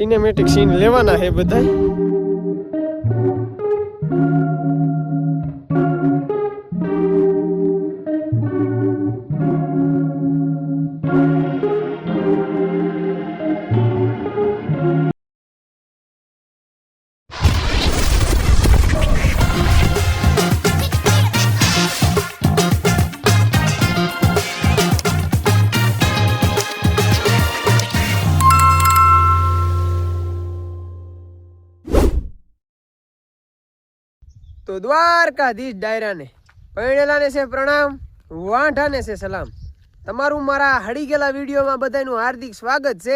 Cinematic scene લેવાના છે બધા દ્વારકાધીશ ડાયરાને. પરણેલાને છે પ્રણામ, વાંઢાને છે સલામ. તમારું મારા હળી ગયેલા વિડીયોમાં બધાનું હાર્દિક સ્વાગત છે.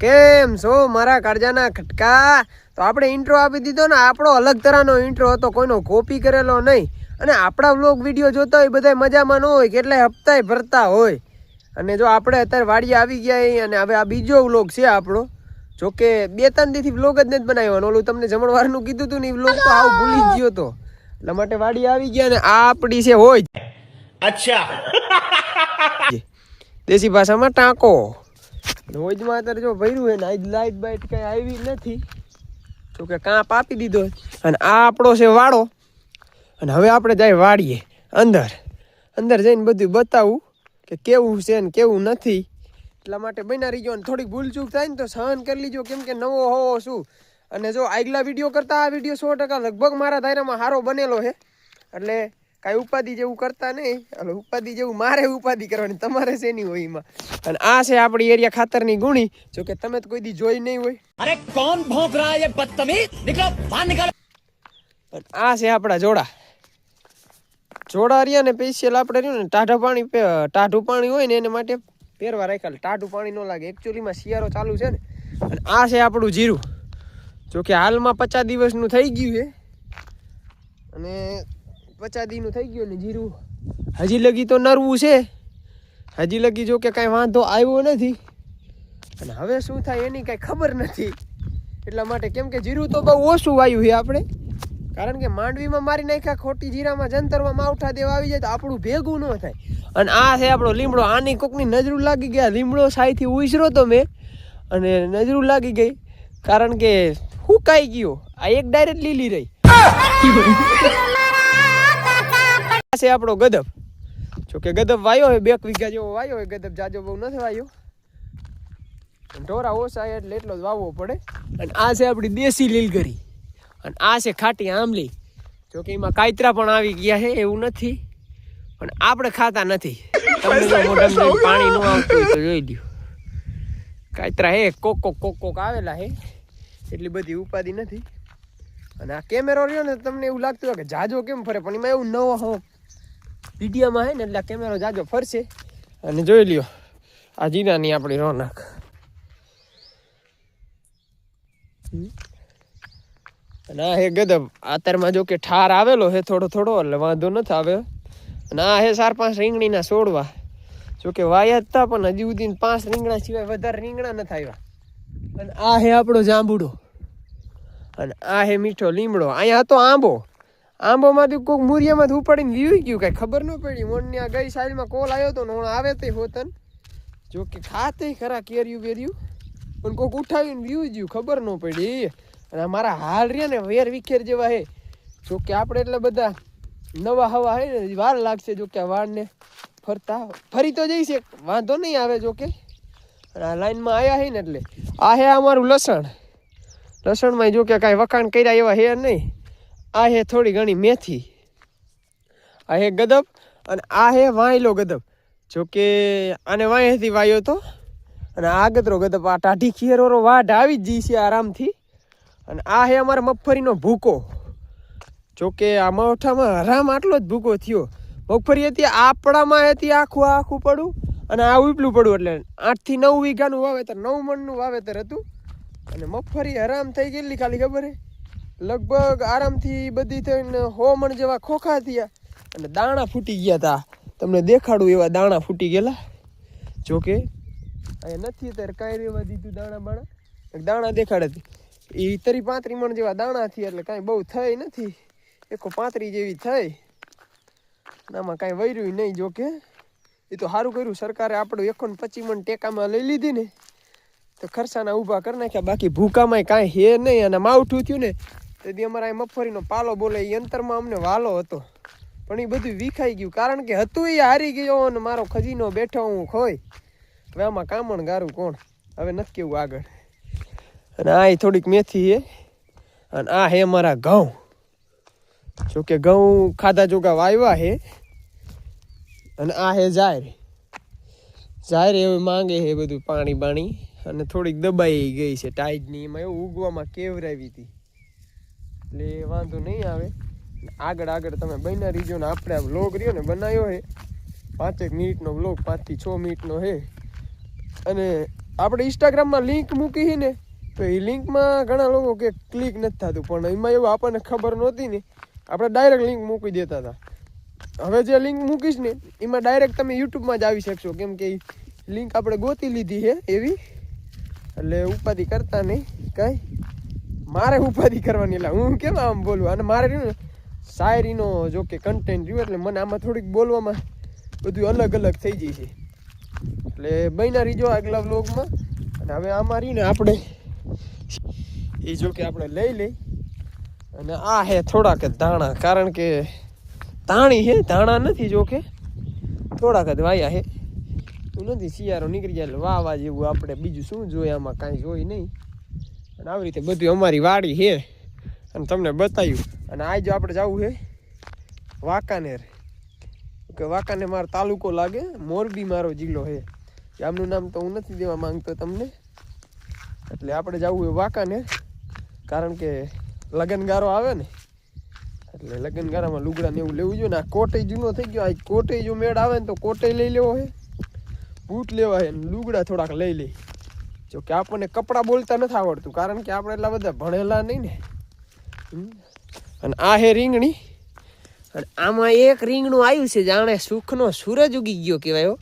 કેમ છો મારા કાળજાના ખટકા? તો આપણે ઇન્ટ્રો આપી દીધો ને, આપણો અલગ તરહનો ઇન્ટ્રો હતો, કોઈનો કોપી કરેલો નહીં. અને આપણા વ્લોગ વીડિયો જોતા હોય બધા મજામાં ન હોય, કેટલાય હપ્તાય ભરતા હોય. અને જો આપણે અત્યારે વાડી આવી ગયા અને હવે આ બીજો વ્લોગ છે આપણો. જો કે બે ત્રણ દીથી વ્લોગ જ નથી બનાવ્યો ઓલું તમને જમણવારનું કીધું હતું ને એ વ્લોગ તો આવું ભૂલી જ ગયો હતો એટલા માટે વાડી આવી ગયા ને આ આપણી છે હોય. અચ્છા. દેશી ભાષામાં ટાંકો. હોજમાં અત્યારે જો ભર્યું હે ને આજ લાઇટ બાઇટ કઈ આવી નથી. જો કે કાંપ આપી દીધો અને આ આપણો છે વાળો અને હવે આપણે જાય વાડીએ અંદર. અંદર જઈને બધું બતાવું. કે કેવું છે ને કેવું નથી. એટલા માટે બન્યા રહીજો અને થોડીક ભૂલચૂક થાય ને તો સહન કરી લીજો કેમ કે નવો હોવો શું? અને જો આગલા વીડિયો કરતાં આ વીડિયો સો ટકા લગભગ મારા ધાયરામાં સારો બનેલો છે એટલે કાંઈ ઉપાધિ જેવું કરતા નહીં એટલે ઉપાધિ જેવું મારે ઉપાધિ કરવાની તમારે શેની હોય એમાં? અને આ છે આપણી એરિયા ખાતરની ગુણી જો કે તમે તો કોઈ દી જોઈ નહીં હોય. અરે કોણ ભોંક રહા હે બદતમીઝ નીકળો બહાર નીકળો. આ છે આપણા જોડા. જોડા રહ્યા ને પેશિયલ આપણે રહ્યું ને, ટાઢા પાણી ટાઢું પાણી હોય ને એને માટે પહેરવા રાખ્યા. ટાઢું પાણી ન લાગે. એકચ્યુઅલીમાં શિયાળો ચાલુ છે ને, અને આ છે આપણું જીરું. જોકે હાલમાં પચાસ દિવસનું થઈ ગયું છે. અને પચાસ દીનું થઈ ગયું ને જીરું હજી લગી તો નરવું છે. હજી લગી જો કાંઈ વાંધો આવ્યો નથી. અને હવે શું થાય એની કાંઈ ખબર નથી. એટલા માટે કેમ કે જીરું તો બહુ ઓછું આવ્યું છે આપણે. કારણ કે માંડવીમાં મારી નાખ્યા, ખોટી જીરામાં જંતરમાં માવઠા દેવા આવી જાય તો આપણું ભેગું ન થાય. અને આ છે આપણો લીમડો. આની કોકની નજરું લાગી ગયા. લીમડો સાઈથી ઉછરો તો મેં, અને નજરું લાગી ગઈ. કારણ કે હુકાઈ ગયો. આ એક ડાયરેક્ટ લીલી રહી. આ છે આપણો ગદબ જોકે ગદબ વાયો હોય, બે વીઘા જેવો વાયો હોય ગદબ જાજો બહુ નથી વાયો. ઢોરા ઓછા એટલે એટલો જ વાવવો પડે. અને આ છે આપણી દેશી લીલગરી. અને આ છે ખાટી આંબલી. જોકે એમાં કાયતરા પણ આવી ગયા છે એવું નથી. પણ આપણે ખાતા નથી. તમને મોઢામાં પાણી ન આવતું તો જોઈ લ્યો. કાયતરા હે કોક કોક કોક કોક આવેલા હે. એટલી બધી ઉપાધિ નથી. અને આ કેમેરો રહ્યો ને તમને એવું લાગતું હોય કે જાજો કેમ ફરે પણ એમાં એવું નવો હો વિડીયોમાં હે ને એટલે આ કેમેરો જાજો ફરશે. અને જોઈ લ્યો આ જીનાની આપણી રોનક. અને આ હે ગદબ. આતરમાં જો કે ઠાર આવેલો હે થોડો થોડો, એટલે વાંધો નથી આવ્યો અને આ હે ચાર પાંચ રીંગણીના છોડવા જો કે વાયા હતા પણ હજી સુધી પાંચ રીંગણા સિવાય વધારે રીંગણા નથી આવ્યા. અને આ હે આપણો જાંબુડો. અને આ હે મીઠો લીમડો. અહીંયા હતો આંબો. આંબોમાંથી કોઈક મૂરિયામાંથી ઉપાડીને વીવી ગયું, કાંઈ ખબર ન પડી. મોડની આ ગઈ સાઈડમાં કોલ આવ્યો હતો ને હું આવે તે હોતન. જો કે ખાતે ખરા કેર્યું બેર્યું પણ કોઈક ઉઠાવીને વીવી ગયું, ખબર ન પડી. અને અમારા મારા હાલ રહ્યા ને વેર વિખેર જેવા હે. જો કે આપણે એટલે બધા નવા હવા હે ને વાર લાગશે જો કે આ વાળને ફરતા ફરી તો જઈશે વાંધો નહીં આવે જો કે. અને આ લાઈનમાં આવ્યા હે ને એટલે. આ હે અમારું લસણ. લસણમાં જો કે કાંઈ વખાણ કર્યા એવા હે નહીં. આ હે થોડી ઘણી મેથી. આ હે ગદબ અને આ હે વાંયલો ગદબ. જો કે આને વાંયથી વાયો તો. અને આ ગદરો ગદબ, આ ટાઢી ખીયરોરો વાઢ આવી જ જઈ છે આરામથી. અને આ હે અમારા મગફળીનો ભૂકો. જોકે આ મઠામાં હરામ આટલો જ ભૂકો થયો. મગફળી હતી, આપણામાં હતી, આખું આખું પડું અને આ ઉપલું પડું એટલે આઠથી નવ વીઘાનું વાવેતર, નવ મણનું વાવેતર હતું. અને મગફળી હરામ થઈ ગયેલી ખાલી ખબર હે? લગભગ આરામથી બધી થઈને હોમણ મણ જેવા ખોખા થયા. અને દાણા ફૂટી ગયા હતા તમને દેખાડું એવા દાણા ફૂટી ગયેલા. જોકે અહીંયા નથી, અત્યારે કાંઈ રહેવા દીધું દાણા બાણા. દાણા દેખાડે એ તરી પાંત્રી મણ જેવા દાણા થયા એટલે કાંઈ બહુ થઈ નથી. એકો પાંત્રી જેવી થઈ. આમાં કાંઈ વૈર્યું નહીં જો કે. એ તો સારું કર્યું, સરકારે આપણું એકોન પચી મણ ટેકામાં લઈ લીધી ને. તો ખર્ચાના ઊભા કરી નાખ્યા, બાકી ભૂકામાં કાંઈ હે નહીં. અને માવઠું થયું ને, તેથી અમારા મગફળીનો પાલો બોલે એ અંતરમાં અમને વાલો હતો. પણ એ બધું વિખાઈ ગયું, કારણ કે હતું એ હારી ગયો અને મારો ખજીનો બેઠો હું ખોય. હવે આમાં કામણ ગારું કોણ? હવે નથી કેવું આગળ. અને આ થોડીક મેથી છે. અને આ હે મારા ઘઉં. જોકે ઘઉં ખાધા જોગા વાવ્યા હે અને આ હે જાહેર. જાહેર એવું માંગે છે બધું પાણી બાણી. અને થોડીક દબાઈ ગઈ છે ટાઈટની એમાં. એવું ઉગવામાં કેવરાવી હતી. એટલે વાંધો નહીં આવે. આગળ આગળ તમે બન્યા રીજો ને આપણે આ વ્લોગ રહ્યો ને બનાવ્યો છે. પાંચેક મિનિટનો વ્લોગ પાંચથી છ મિનિટનો છે. અને આપણે ઇન્સ્ટાગ્રામમાં લિંક મૂકી ને તો એ લિંકમાં ઘણા લોકો કે ક્લિક નથી થતું, પણ એમાં એવું આપણને ખબર નહોતી ને. આપણે ડાયરેક્ટ લિંક મૂકી દેતા હતા. હવે જે લિંક મૂકીશ ને, એમાં ડાયરેક્ટ તમે યુટ્યુબમાં જ આવી શકશો. કેમ કે લિંક આપણે ગોતી લીધી છે એવી. એટલે ઉપાધિ કરતા નહીં કાંઈ. મારે ઉપાધિ કરવાની એટલે હું કેમ આમ બોલું? અને મારે રહ્યું ને, શાયરીનો જો કે કન્ટેન્ટ રહ્યું એટલે મને આમાં થોડીક બોલવામાં બધું અલગ અલગ થઈ જાય છે. એટલે બન્યા રીજો આગલા વ્લોગમાં અને હવે આમાં રહ્યું ને આપણે એ જો કે આપણે લઈ લઈ. અને આ હે થોડાક જ ધાણા, કારણ કે તાણી હે, ધાણા નથી જો કે. થોડાક જ વાયા હે. નથી શિયાળો નીકળી જાય વાવા જેવું આપણે બીજું શું જોઈએ, આમાં કાંઈ જોઈ નહીં. અને આવી રીતે બધું અમારી વાડી છે અને તમને બતાવ્યું અને આજે આપણે જવું છે વાંકાનેર. કે વાંકાનેર મારો તાલુકો લાગે, મોરબી મારો જિલ્લો છે ગામનું નામ તો હું નથી દેવા માંગતો તમને. એટલે આપણે જવું એ વાંકાને કારણ કે લગનગારો આવે ને, એટલે લગનગારામાં લુગડાને એવું લેવું જોઈએ ને, આ કોટે જૂનો થઈ ગયો, આ કોટે જો મેળ આવે ને તો કોટે લઈ લેવો હે. બૂટ લેવા હે લુગડા થોડાક લઈ લઈ જો કે આપણને કપડાં બોલતા નથી આવડતું, કારણ કે આપણે એટલા બધા ભણેલા નહીં ને. અને આ હે રીંગણી. અને આમાં એક રીંગણું આવ્યું છે, જાણે સુખનો સૂરજ ઉગી ગયો કહેવાય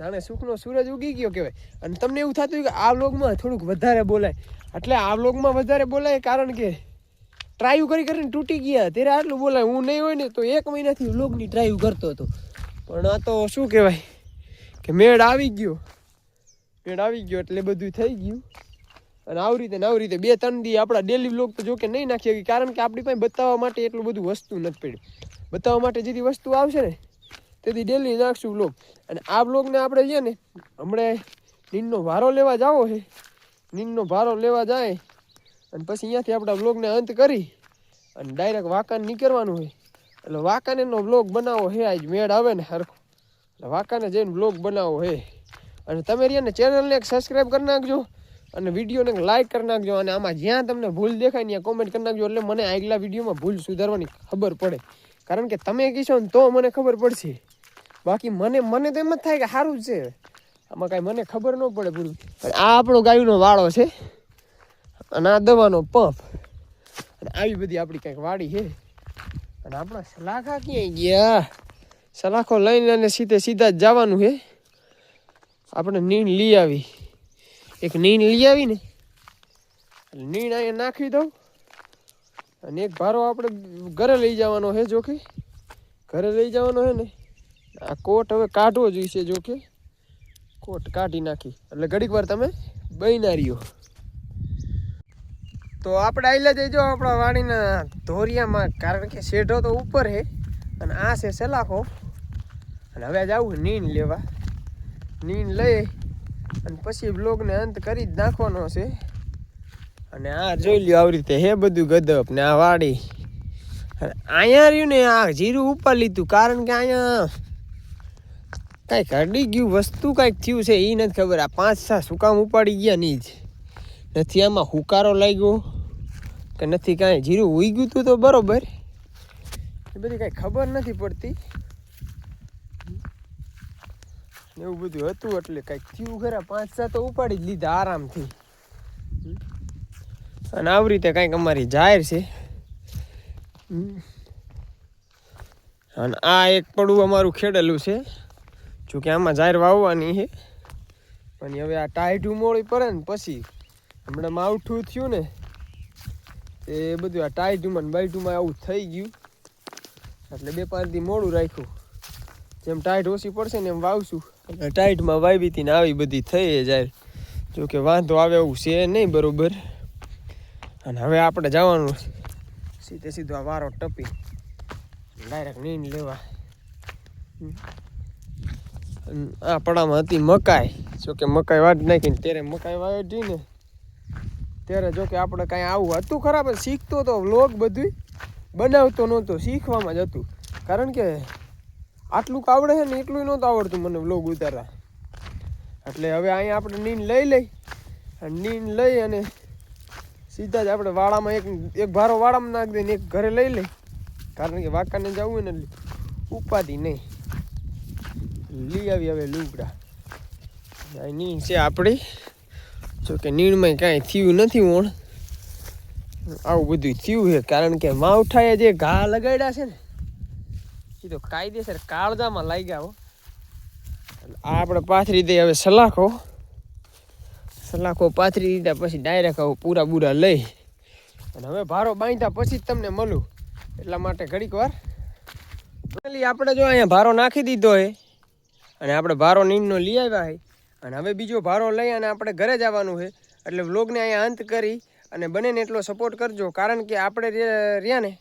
જાણે સુખનો સૂરજ ઉગી ગયો કહેવાય. અને તમને એવું થતું કે આ વ્લોગમાં થોડુંક વધારે બોલાય. એટલે આ વ્લોગમાં વધારે બોલાય કારણ કે ટ્રાયુ કરી કરીને તૂટી ગયા. ત્યારે આટલું બોલાય. હું નહીં હોય ને તો એક મહિનાથી વ્લોગની ટ્રાયુ કરતો હતો. પણ આ તો શું કહેવાય? કે મેળ આવી ગયો. મેળ આવી ગયો એટલે બધું થઈ ગયું. અને આવી રીતે ને આવી રીતે બે ત્રણ દી આપણા ડેલી વ્લોગ તો જોકે નહીં નાખી કારણ કે આપણી પાસે બતાવવા માટે એટલું બધું વસ્તુ નથી પડ્યું બતાવવા માટે જેથી વસ્તુ આવશે ને તેથી ડેલી નાખશું વ્લોગ અને આ વ્લોગને આપણે છે ને, હમણાં નીંદનો ભારો લેવા જાવો છે. નીંદનો ભારો લેવા જાય. અને પછી અહીંયાથી આપણા વ્લોગને અંત કરી અને ડાયરેક્ટ વાકાને નીકળવાનું હોય એટલે વાંકાનેનો વ્લોગ બનાવો હે આજ મેળ આવે ને સરખો એટલે વાંકાને જઈને વ્લોગ બનાવો હે અને તમે રહ્યા ચેનલને એક સબસ્ક્રાઈબ કરી નાખજો અને વિડીયોને લાઇક કરી નાખજો અને આમાં જ્યાં તમને ભૂલ દેખાય ત્યાં કોમેન્ટ કરી નાખજો. એટલે મને આગલા વિડીયોમાં ભૂલ સુધારવાની ખબર પડે. કારણ કે તમે કહેશો ને તો મને ખબર પડશે. બાકી મને મને તો એમ જ થાય કે સારું જ છે. આમાં કાંઈ મને ખબર ન પડે પૂરું આ આપણો ગાયનો વાળો છે. અને આ દવાનો પંપ. અને આવી બધી આપણી કંઈક વાડી છે. અને આપણા સલાખા ક્યાંય ગયા? સલાખો લઈને અને સીધે સીધા જ જવાનું છે. આપણે નીણ લઈ આવી. એક નીણ લઈ આવી ને. નીણ અહીંયા નાખી દઉં. અને એક ભારો આપણે ઘરે લઈ જવાનો છે જોકે. ઘરે લઈ જવાનો છે ને. આ કોટ હવે કાઢવો જોઈશે જોકે. કોટ કાઢી નાખી. એટલે ઘડીક વાર તમે બહીના રહ્યો. તો આપણે આઈલા જઈજો આપણા વાડીના ધોરિયામાં, કારણ કે શેઢો તો ઉપર છે અને આ છે સલાખો. અને હવે જવું નીન લેવા. નીન લઈ અને પછી બ્લોગને અંત કરી જ નાખવાનો છે. અને આ જોઈ લ્યો આવી રીતે હે બધું ગદપ ને આ વાડી. અહીંયા રહ્યું ને આ જીરું ઉપર લીધું, કારણ કે અહીંયા કાંઈક અડી ગયું, વસ્તુ કાંઈક થયું છે એ નથી ખબર. આ પાંચ સાત સુકામ ઉપાડી ગયા નહીં જ. નથી આમાં હુકારો લાગ્યો કે નથી કાંઈ જીરું ઉઈ ગયું તું તો બરોબર. એ બધી કાંઈ ખબર નથી પડતી. એવું બધું હતું એટલે કાંઈક થયું ખરા. પાંચ સા તો ઉપાડી જ લીધા આરામથી. અને આવી રીતે કાંઈક અમારી જાહેર છે. અને આ એક પડવું અમારું ખેડેલું છે. જોકે આમાં જાહેર વાવવાની છે. પણ હવે આ ટાઈટ ઉમોળી પડે ને પછી હમણાં માવઠું થયું ને, એ બધું આ ટાઈટુમાં ને બાઈટુમાં આવું થઈ ગયું. એટલે બે પાંચ દી મોડું રાખ્યું. જેમ ટાઈટ ઓછી પડશે ને એમ વાવશું. એટલે ટાઈટમાં વાવી હતી ને આવી બધી થઈ જાય. જોકે વાંધો આવે એવું છે નહીં બરોબર. અને હવે આપણે જવાનું સીધે સીધો આ વારો ટપી. ડાયરેક્ટ નીંદ લેવા. આ પડામાં હતી મકાઈ. જોકે મકાઈ વાટ નાખીને ત્યારે મકાઈ હતી ને ત્યારે જોકે આપણે કાંઈ આવું હતું ખરાબ શીખતો તો વ્લોગ બધું બનાવતો નહોતો, શીખવામાં જ હતું. કારણ કે આટલું આવડે છે ને એટલું નહોતું આવડતું મને વ્લોગ ઉતારવા. એટલે હવે અહીંયા આપણે નીન લઈ લઈ. અને નીન લઈ અને સીધા જ આપણે વાળામાં એક એક ભારો વાળામાં નાખી દઈએ એક ઘરે લઈ લઈ. કારણ કે વાંકાને જવું હોય ને ઉપાધિ નહીં. લઈ આવી હવે લુગડા. નહીં છે આપણી. જો કે નીણમાં કાંઈ થયું નથી ઓણ. આવું બધું થયું છે. કારણ કે માવઠાએ જે ઘા લગાડ્યા છે ને, એ તો કાયદેસર કાળજામાં લાગ્યા હો. આપણે પાથરી દઈએ હવે સલાખો. સલાખો પાથરી દીધા પછી ડાયરેક્ટ આવું પૂરા બૂરા લઈ. અને હવે ભારો બાંધ્યા પછી જ તમને મળું. એટલા માટે ઘડીક વાર. આપણે જો અહીંયા ભારો નાખી દીધો હે, અને આપણે ભારો નીંદનો લઈ આવ્યા હે. અને હવે બીજો ભારો લઈ અને આપણે ઘરે જવાનું છે એટલે વ્લોગને અહીંયા અંત કરી અને બનેને એટલો સપોર્ટ કરજો, કારણ કે આપણે રહ્યા ને.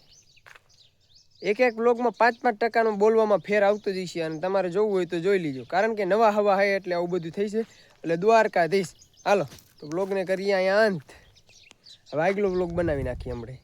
એક એક બ્લોગમાં પાંચ પાંચ ટકાનું બોલવામાં ફેર આવતો જ છે અને તમારે જોવું હોય તો જોઈ લીજો. કારણ કે નવા હવા હે એટલે આવું બધું થઈ છે. એટલે દ્વારકાધીશ. હાલો તો બ્લોગને કરીએ અહીંયા અંત. હવે આગલો બ્લોગ બનાવી નાખીએ હમણાં.